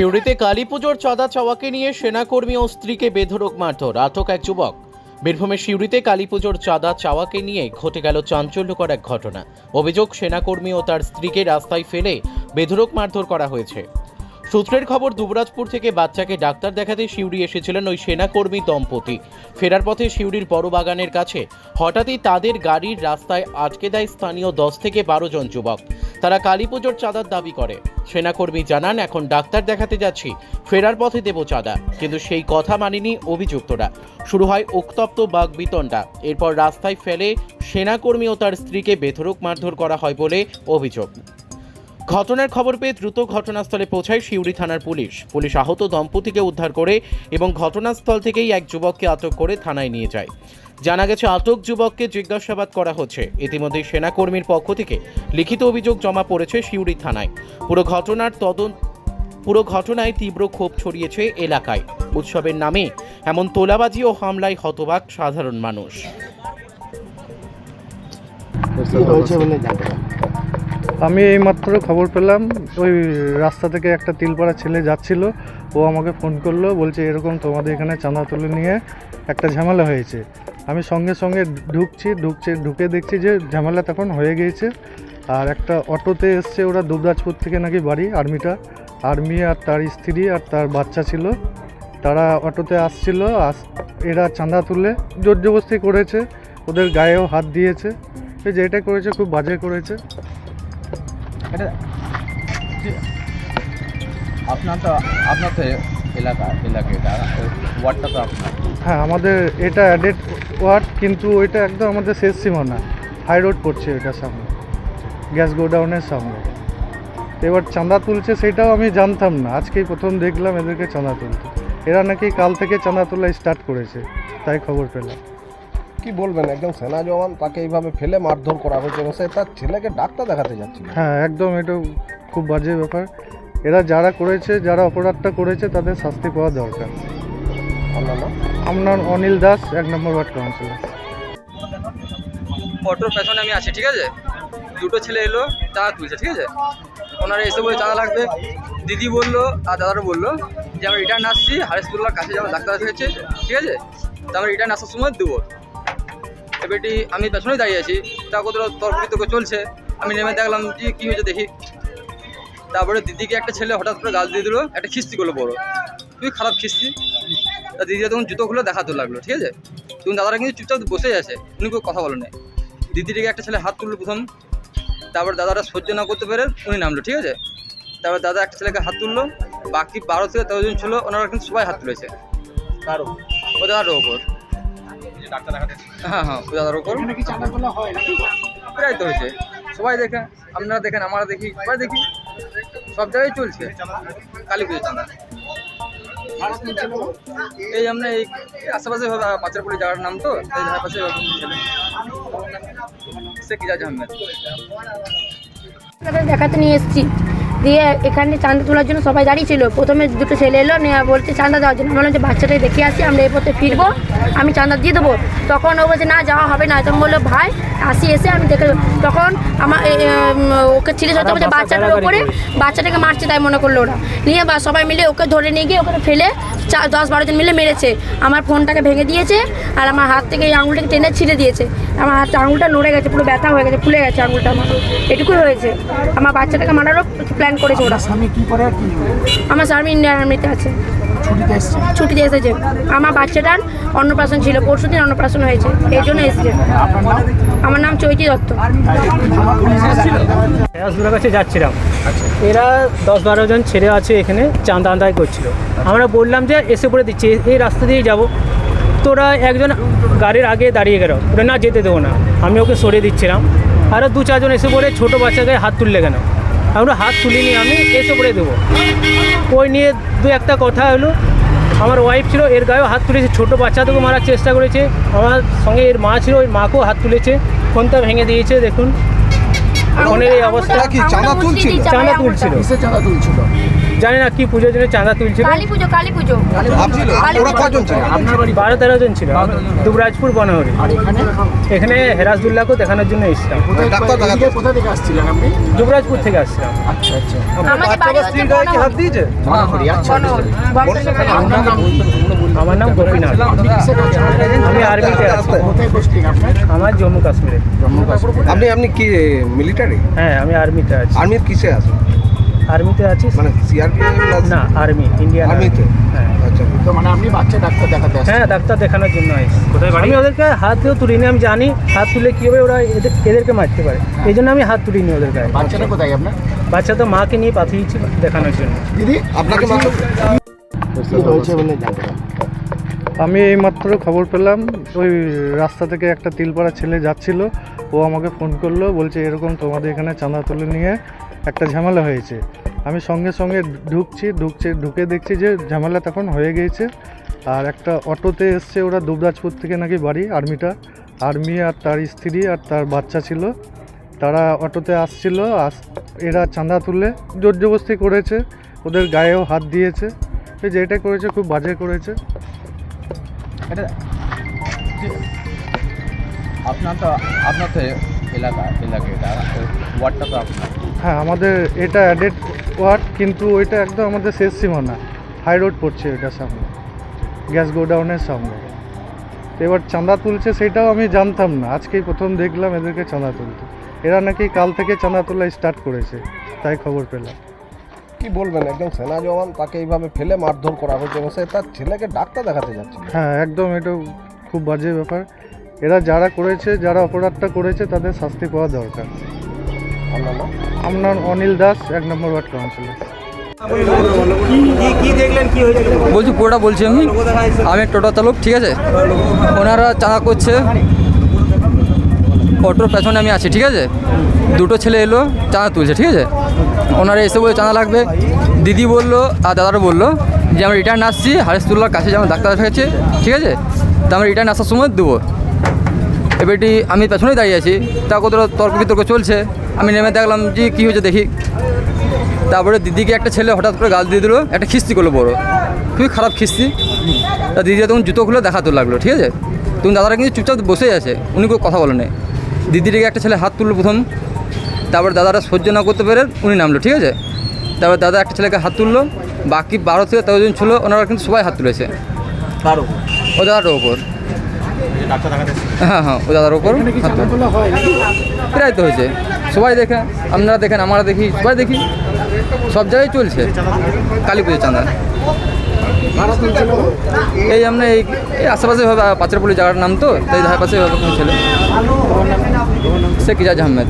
সিউড়িতে কালী পুজোর চাঁদা চাওয়াকে নিয়ে সেনাকর্মী ও স্ত্রীকে বেধরক মারধর, আটক এক যুবক। বীরভূমের সিউড়িতে কালী পুজোর চাঁদা চাওয়াকে নিয়ে ঘটে গেল চাঞ্চল্যকর এক ঘটনা। অভিযোগ, সেনাকর্মী ও তার স্ত্রীকে রাস্তায় ফেলে বেধরক মারধর করা হয়েছে। সূত্রের খবর, দুবরাজপুর থেকে বাচ্চাকে ডাক্তার দেখাতে সিউড়ি এসেছিলেন ওই সেনাকর্মী দম্পতি। ফেরার পথে সিউড়ির বড় বাগানের কাছে। হঠাৎই তাদের গাড়ির রাস্তায় আটকে দেয় স্থানীয় দশ থেকে বারো জন যুবক। তারা কালী পুজোর চাঁদার দাবি করে। সেনাকর্মী জানান, এখন ডাক্তার দেখাতে যাচ্ছি। ফেরার পথে দেব চাঁদা। কিন্তু সেই কথা মানেনি অভিযুক্তরা। শুরু হয় উত্তপ্ত বাঘ বিতণ্ডা এরপর রাস্তায় ফেলে সেনাকর্মী ও তার স্ত্রীকে বেধরক মারধর করা হয় বলে অভিযোগ। ঘটনার খবর পেয়ে দ্রুত ঘটনাস্থলে পৌঁছায় সিউড়ি থানার পুলিশ। পুলিশ আহত দম্পতিকে উদ্ধার করে এবং ঘটনাস্থল থেকেই এক যুবককে আটক করে থানায় নিয়ে যায়। জানা গেছে, আটক যুবককে জিজ্ঞাসাবাদ করা হচ্ছে। ইতিমধ্যে সেনাকর্মীর পক্ষ থেকে লিখিত অভিযোগ জমা পড়েছে সিউড়ি থানায়। পুরো ঘটনার তদন্ত পুরো ঘটনায় তীব্র ক্ষোভ ছড়িয়েছে এলাকায়। উৎসবের নামে এমন তোলাবাজি ও হামলায় হতবাক সাধারণ মানুষ। আমি এইমাত্র খবর পেলাম, ওই রাস্তা থেকে একটা তিলপাড়া ছেলে যাচ্ছিল, ও আমাকে ফোন করল, বলছে এরকম তোমাদের এখানে চাঁদা তুলে নিয়ে একটা ঝামেলা হয়েছে। আমি সঙ্গে সঙ্গে ঢুকছি, ঢুকছে, ঢুকে দেখছি যে ঝামেলা তখন হয়ে গিয়েছে। আর একটা অটোতে এসছে ওরা দুবরাজপুর থেকে নাকি বাড়ি, আর্মিটা। আর্মি আর তার স্ত্রী আর তার বাচ্চা ছিল। তারা অটোতে আসছিল, আস, এরা চাঁদা তুলে জোর জবস্তি করেছে। ওদের গায়েও হাত দিয়েছে। এই যে এটা করেছে, খুব বাজে করেছে। এটা আপনার তো আপনার তো এলাকা এলাকা এটা, ওয়ার্ডটা তো আপনার। হ্যাঁ আমাদের এটা অ্যাডেড ওয়ার্ড, কিন্তু ওইটা একদম আমাদের শেষ সীমানা। হাই রোড পড়ছে ওইটার সামনে। গ্যাস গোডাউনের সামনে। এবার চাঁদা তুলছে সেটাও আমি জানতাম না। আজকেই প্রথম দেখলাম এদেরকে চাঁদা তুলতে। এরা নাকি কাল থেকে চাঁদা তোলা স্টার্ট করেছে। তাই খবর পেলাম। কি বলবেন? একদম সেনা জওয়ান তাকে এইভাবে ফেলে মারধর করা হয়েছে এবং সে তার ছেলেকে ডাক্তার দেখাতে যাচ্ছিল। হ্যাঁ একদম এটা খুব বাজে ব্যাপার। এরা যারা করেছে যারা অপরাধটা করেছে তাদের শাস্তি পাওয়া দরকার। আপনার নাম? আপনার অনিল দাস এক নম্বর ওয়ার্ড কাউন্সিলর। অটোর পেছনে আমি আছি ঠিক আছে? দুটো ছেলে এলো চাঁদা তুলছে ঠিক আছে? ওনারা এসে বলে চাঁদা লাগবে। দিদি বলল আর দাদারও বলল যে আমরা রিটার্ন আসছি হারেসপুল্লার কাছে যাব ডাক্তার হয়েছে ঠিক আছে? তো আমরা রিটার্ন আসার সময় দেবো। এবারটি আমি পেছনেই দাঁড়িয়ে আছি। তা কোথাও তর্ক বিতর্ক চলছে আমি নেমে দেখলাম যে কী হয়েছে দেখি। তারপরে দিদিকে একটা ছেলে হঠাৎ করে গাল দিয়ে দিলো একটা খিস্তি করল বড়। খুবই খারাপ খিস্তি। তা দিদিরা তখন জুতো খুলে দেখাতে লাগল ঠিক আছে? তখন দাদারা কিন্তু চুপচাপ বসেই আছে উনি কেউ কথা বলেন নাই দিদিটিকে একটা ছেলে হাত তুললো প্রথম। তারপর দাদারা সহ্য না করতে পেরে উনি নামলো ঠিক আছে? তারপর দাদা একটা ছেলেকে হাত তুললো বাকি বারো থেকে তেরো জন ছিল ওনারা কিন্তু সবাই হাত তুলেছে। কারও ও দাদার ওপর হ্যাঁ হ্যাঁ ও দাদার ওপর প্রায় তো হয়েছে। সবাই দেখেন আপনারা দেখেন আমরা দেখি সবাই দেখি। সব জায়গায় চলছে। কালী পুজোর চাঁদা। এই আমরা এই আশেপাশে পাচারপুরি জায়গার নাম তো এই ধারে পাশে ছেলে সে কি যা আহমেদ? দেখাতে নিয়ে এসেছি। দিয়ে এখানে চাঁদা তোলার জন্য সবাই দাঁড়িয়ে ছিল। প্রথমে দুটো ছেলে এলো নিয়ে বলছে চাঁদা দেওয়ার জন্য। বললাম যে বাচ্চাটাই দেখে আসি আমরা এই পথে ফিরবো আমি চাঁদা দিয়ে দেবো। তখন ও বলছে না যাওয়া হবে না। তখন বলল ভাই আসি এসে আমি দেখে তখন আমার ওকে ছেলে সাথে বলছে বাচ্চাটার ওপরে বাচ্চাটাকে মারছে তাই মনে করল ওরা। নিয়ে বা সবাই মিলে ওকে ধরে নিয়ে গিয়ে ওখানে ফেলে চার দশ বারো জন মিলে মেরেছে। আমার ফোনটাকে ভেঙে দিয়েছে আর আমার হাত থেকে এই আঙুলটাকে টেনে ছিঁড়ে দিয়েছে। আমার হাত আঙুলটা নড়ে গেছে পুরো ব্যথা হয়ে গেছে ফুলে গেছে আঙুলটা আমার। এটুকুই হয়েছে। আমার বাচ্চাটাকে মারারও প্ল্যান করেছে ওরা। স্বামী কি করে আর কি? আমার স্বামী ইন্ডিয়ান আর্মিতে আছে। ছুটিতে এসেছে? আমার বাচ্চাটার অন্নপ্রাশন ছিল পরশু দিন অন্নপ্রাশন হয়েছে এই জন্য এসেছে। আমার নাম চৈতি দত্ত। পুলিশ কাছে যাচ্ছিলাম। এরা দশ বারো জন ছেলে আছে এখানে চাঁদা আদায় করছিল। আমরা বললাম যে এসে পড়ে দিচ্ছি এই রাস্তা দিয়ে যাব। তোরা একজন গাড়ির আগে দাঁড়িয়ে গেল। ওরা না যেতে দেবো না। আমি ওকে সরিয়ে দিচ্ছিলাম। আরও দু চারজন এসে পড়ে ছোটো বাচ্চাকে হাত তুললে কেন? আমরা হাত তুলিনি আমি এসে পড়ে দেবো। ওই নিয়ে দু একটা কথা হলো। আমার ওয়াইফ ছিল এর গায়েও হাত তুলেছে ছোটো বাচ্চাদেরকে মারার চেষ্টা করেছে। আমার সঙ্গে এর মা ছিল ওই মাকেও হাত তুলেছে। ফোনটা ভেঙে দিয়েছে দেখুন। ফোনের এই অবস্থা। চাঁদা তুলছিল? চাঁদা তুলছিল? জানি না কি পুজোর জন্য চাঁদা তুলছিল। কালী পুজো কালী পুজো। আপ- ওরা কজন ছিল? আপনার বাড়ি বারো তেরো জন ছিল। দুবরাজপুর বনহরি। এখানে? এখানে দেখানোর জন্য এসেছিলাম। দুবরাজপুর থেকে আসছিলাম। আচ্ছা আচ্ছা। আচ্ছা আমার নাম গোপীনাথ? আমি আর্মিতে আমার জম্মু কাশ্মীরে। জম্মু কাশ্মীর। আপনি আপনি কি মিলিটারি হ্যাঁ আমি আর্মিতে আছি। আর্মির কিসে আছে আর্মিতে আছি মানে সিআরপিএফ না আর্মি ইন্ডিয়ান আর্মিতে হ্যাঁ। আচ্ছা তো মানে আপনি বাচ্চা ডাক্তার দেখাতে হ্যাঁ ডাক্তার দেখানোর জন্য আমি ওদেরকে হাত দিয়েও তুলিনি আমি জানি হাত তুলে কী হবে ওরা এদের এদেরকে মারতে পারে। এই জন্য আমি হাত তুলিনি ওদের গায়ে বাচ্চাটা কোথায় আপনার? বাচ্চা তো মাকে নিয়ে পাঠিয়েছি দেখানোর জন্য। দিদি আপনাকে আমি এইমাত্র খবর পেলাম ওই রাস্তা থেকে একটা তিলপাড়া ছেলে যাচ্ছিল ও আমাকে ফোন করল বলছে এরকম তোমাদের এখানে চাঁদা তুলে নিয়ে একটা ঝামেলা হয়েছে। আমি সঙ্গে সঙ্গে ঢুকছি, ঢুকছে, ঢুকে দেখছি যে ঝামেলা তখন হয়ে গিয়েছে। আর একটা অটোতে এসছে ওরা দুবরাজপুর থেকে নাকি বাড়ি, আর্মিটা। আর্মি আর তার স্ত্রী আর তার বাচ্চা ছিল। তারা অটোতে আসছিল, আস, এরা চাঁদা তুলে জোর জবস্তি করেছে। ওদের গায়েও হাত দিয়েছে। এই যে এটা করেছে, খুব বাজে করেছে। এটা আপনার তো আপনার তো এলাকা এলাকা এটা। ওয়ার্ডটা তো আপনার। হ্যাঁ আমাদের এটা অ্যাডেড ওয়ার্ড কিন্তু ওইটা একদম আমাদের শেষ সীমানা। হাই রোড পড়ছে এটা সামনে। গ্যাস গোডাউনের সামনে। এবার চাঁদা তুলছে সেটাও আমি জানতাম না। আজকেই প্রথম দেখলাম এদেরকে চাঁদা তুলতে। এরা নাকি কাল থেকে চাঁদা তোলা স্টার্ট করেছে তাই খবর পেলাম। কি বলবেন একদম সেনা জওয়ান তাকে এইভাবে ফেলে মারধর করা হয়েছে এবং সে তার ছেলেকে ডাক্তার দেখাতে যাচ্ছে। হ্যাঁ একদম এটা খুব বাজে ব্যাপার। এরা যারা করেছে যারা অপরাধটা করেছে তাদের শাস্তি পাওয়া দরকার। আপনার অনিল দাস এক নম্বর ওয়ার্ড কাউন্সিলর। বলছি পুরোটা বলছি আমি। আমি টোটো চালক ঠিক আছে? ওনারা চাঁদা করছে। অটোর পেছনে আমি আছি ঠিক আছে? দুটো ছেলে এলো চাঁদা তুলছে ঠিক আছে? ওনারা এসে বলে চাঁদা লাগবে। দিদি বলল আর দাদারা বলল যে আমরা রিটার্ন আসছি হারেসতুল্লার কাছে যেমন ডাক্তার দেখাচ্ছে ঠিক আছে? তো আমরা রিটার্ন আসার সময় দেবো। এবারটি আমি পেছনেই দাঁড়িয়ে আছি। তা কত তর্ক বিতর্ক চলছে? আমি নেমে দেখলাম যে কী হয়েছে দেখি। তারপরে দিদিকে একটা ছেলে হঠাৎ করে গাল দিয়ে দিল একটা খিস্তি করল বড়ো। খুবই খারাপ খিস্তি। তা দিদি তখন জুতো খুলে দেখাতে লাগল ঠিক আছে? তখন দাদারা কিন্তু চুপচাপ বসেই আছে উনি কোনো কথা বলে নেই দিদিটিকে একটা ছেলে হাত তুললো প্রথম। তারপর দাদারা সহ্য না করতে পেরে উনি নামলো ঠিক আছে? তারপর দাদা একটা ছেলেকে হাত তুললো। বাকি বারো থেকে তেরো জন ছিল ওনারা কিন্তু সবাই হাত তুলেছে। কারও? ও দাদাটার ওপর। হ্যাঁ হ্যাঁ ও দাদার ওপর হয় প্রায় তো হয়েছে। সবাই দেখে আপনারা দেখেন আমরা দেখি সবাই দেখি। সব জায়গায় চলছে। কালী পুজোর চাঁদা। এই আমরা এই আশেপাশে হবে পাচারপল্লি জায়গার নাম তো তাই ধারে পাশে হবে কোনো ছেলে। সে কিজাজ আহমেদ?